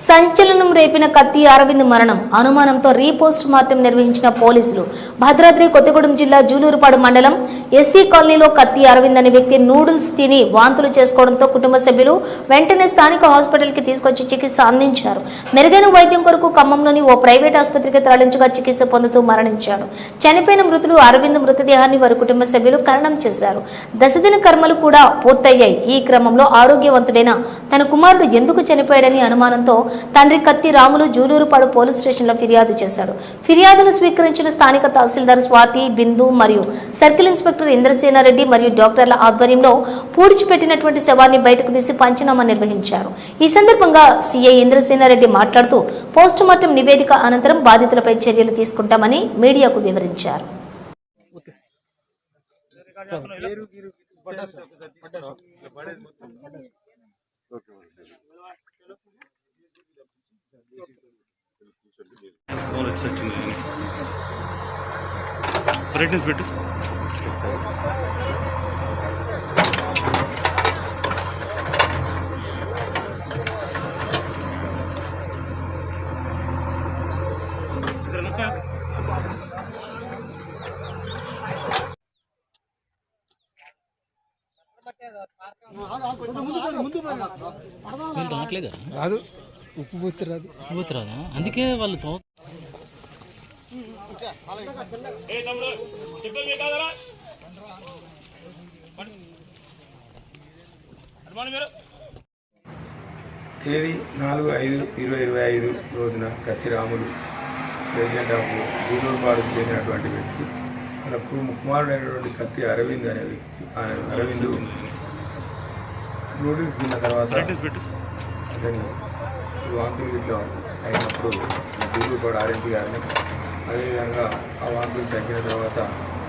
సంచలనం రేపిన కత్తి అరవింద్ మరణం. అనుమానంతో రీపోస్ట్ మార్టం నిర్వహించిన పోలీసులు భద్రాద్రి కొత్తగూడెం జిల్లా జూలూరుపాడు మండలం ఎస్సీ కాలనీలో కత్తి అరవింద్ అనే వ్యక్తి నూడిల్స్ తిని వాంతులు చేసుకోవడంతో కుటుంబ సభ్యులు వెంటనే స్థానిక హాస్పిటల్కి తీసుకొచ్చి చికిత్స అందించారు. మెరుగైన వైద్యం కొరకు ఖమ్మంలోని ఓ ప్రైవేట్ ఆసుపత్రికి తరలించగా చికిత్స పొందుతూ మరణించాడు. చనిపోయిన మృతులు అరవింద్ మృతదేహాన్ని వారి కుటుంబ సభ్యులు కరణం చేశారు. దశదిన కర్మలు కూడా పూర్తయ్యాయి. ఈ క్రమంలో ఆరోగ్యవంతుడైన తన కుమారుడు ఎందుకు చనిపోయాడని అనుమానంతో తండ్రి కత్తి రాములు జూలూరుపాడు పోలీస్ స్టేషన్లో ఫిర్యాదు చేశాడు. ఫిర్యాదును స్వీకరించిన స్థానిక తహసీల్దార్ స్వాతి బిందు మరియు సర్కిల్ ఇన్స్పెక్టర్ ఇంద్రసేనారెడ్డి మరియు డాక్టర్ల ఆధ్వర్యంలో పూడ్చిపెట్టినటువంటి శవాన్ని బయటకు తీసి పంచనామా నిర్వహించారు. ఈ సందర్భంగా సీఐ ఇంద్రసేనారెడ్డి మాట్లాడుతూ పోస్టుమార్టం నివేదిక అనంతరం బాధితులపై చర్యలు తీసుకుంటామని మీడియాకు వివరించారు. ఓకే. బ్రైట్నెస్ పెట్టు. రావట్లేదా? రాదు. ఉప్పు పోతురాదా అందుకే వాళ్ళు తో తేదీ నాలుగు ఐదు ఇరవై ఇరవై ఐదు రోజున కత్తి రాములు ప్రెసిడెంట్ ఆఫ్ గూడూరుపాడుకు చెందినటువంటి వ్యక్తి. మన కుమారుడైనటువంటి కత్తి అరవింద్ అనే వ్యక్తి ఆయన అరవింద్ నూడిల్స్ తిన్న తర్వాత అతని వాంతులు గిట్ల అయినప్పుడు బిల్లు కూడా ఆరెంజ్ గారిని. అదేవిధంగా ఆ వాంతులు తగ్గిన తర్వాత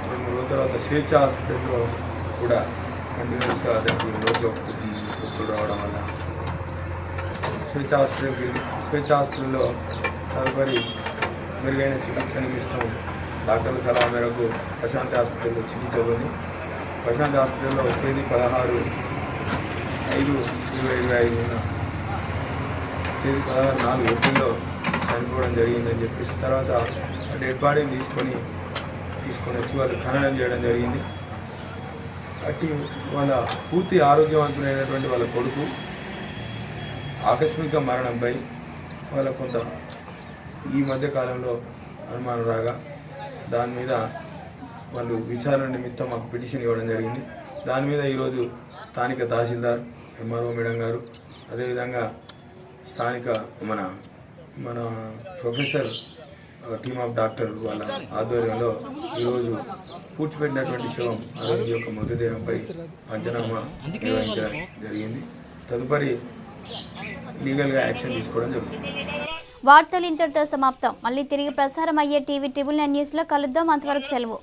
రెండు రోజుల తర్వాత స్వేచ్ఛ హాస్పిటల్లో కూడా కంటిన్యూస్గా దానికి లోపల కుట్లు రావడం వల్ల స్వేచ్ఛ హాస్పిటల్కి స్వేచ్ఛ హాస్పిటల్లో తదుపరి మెరుగైన చికిత్స ఇస్తాం డాక్టర్ల సలహా మేరకు ప్రశాంతి హాస్పిటల్లో చికిత్స ప్రశాంతి ప్రశాంత్ హాస్పిటల్లో తేదీ పదహారు ఐదు ఇరవై ఇరవై ఐదున తేదీ పదహారు నాలుగు ఏప్రిల్లో చనిపోవడం జరిగిందని చెప్పేసి తర్వాత డెడ్ బాడీని తీసుకొని తీసుకొని వచ్చి వాళ్ళు ఖననం చేయడం జరిగింది. అట్టి వాళ్ళ పూర్తి ఆరోగ్యవంతులైనటువంటి వాళ్ళ కొడుకు ఆకస్మిక మరణంపై వాళ్ళ కొంత ఈ మధ్య కాలంలో అనుమానం రాగా దాని మీద వాళ్ళు విచారణ నిమిత్తం మాకు పిటిషన్ ఇవ్వడం జరిగింది. దాని మీద ఈరోజు స్థానిక తహసీల్దార్ ఎంఆర్ఓ మేడం గారు అదేవిధంగా స్థానిక మన మన ప్రొఫెసర్ టీమ్ ఆఫ్ డాక్టర్ వాళ్ళ ఆధ్వర్యంలో ఈరోజు పూడ్చిపెట్టినటువంటి శవం అరవింద్ యొక్క మృతదేహంపై పంచనామా నిర్వహించడం జరిగింది. తదుపరి లీగల్గా యాక్షన్ తీసుకోవడం జరుగుతుంది. వార్తలు ఇంతటితో సమాప్తం. మళ్ళీ తిరిగి ప్రసారం అయ్యే టీవీ ట్రిబుల్ నైన్ న్యూస్లో కలుద్దాం. అంతవరకు సెలవు.